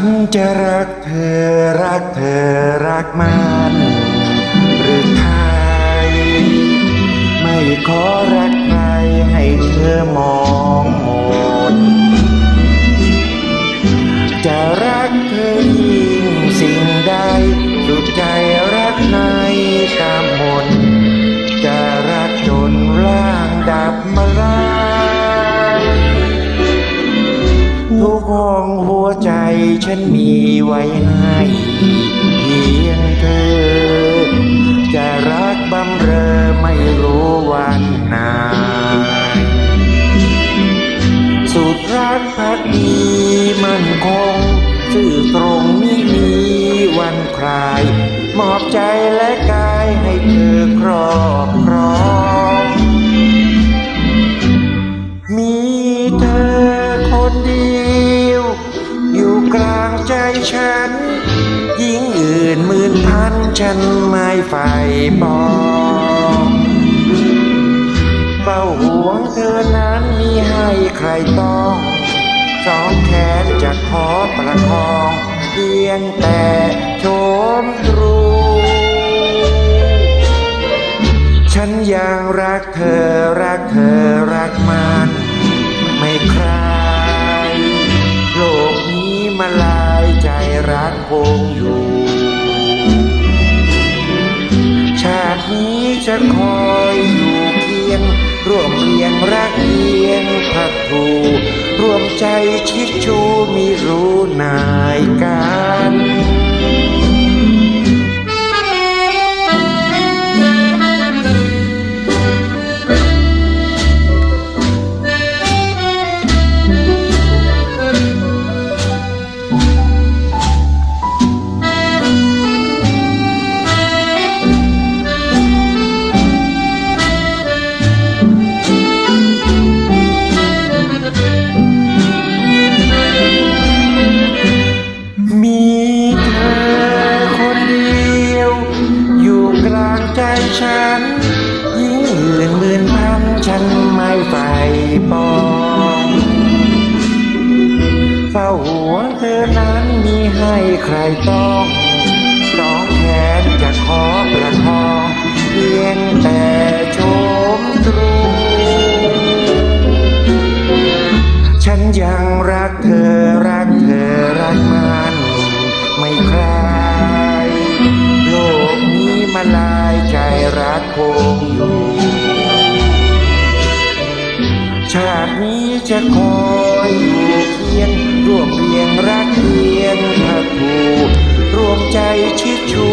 นจะรักเธอรักเธอรักมัน องหัวใจฉันมีไว้ให้เพียงเธอจะรักบำเรอ ฉัน ยิ่งอื่นหมื่นพันฉันไม่ใฝ่ปองเฝ้าห่วงเธอนั้นมีให้ใครต้องสองแขนจะขอประคองเพียงแต่โชมรูฉันยังรักเธอรักเธอรักมัน คงอยู่ ชาตินี้จะคอยอยู่เคียง ร่วมเรียงรักเพียงพักผูร่วมใจชิดชูมีรู้นายกัน นฉันไม่ใฝ่ปองเฝ้าห่วงเธอนั้นมีให้ใครต้องสองแขนจะขอประคองเพียงแต่ชมตรูฉันยังรักเธอรักเธอรักมันไม่ใครโลกนี้มาลายใจรักคงอยู่ ชาตินี้จะคอยอยู่เคียงร่วมเรียงรักเรียนพระครูรวมใจชิดชู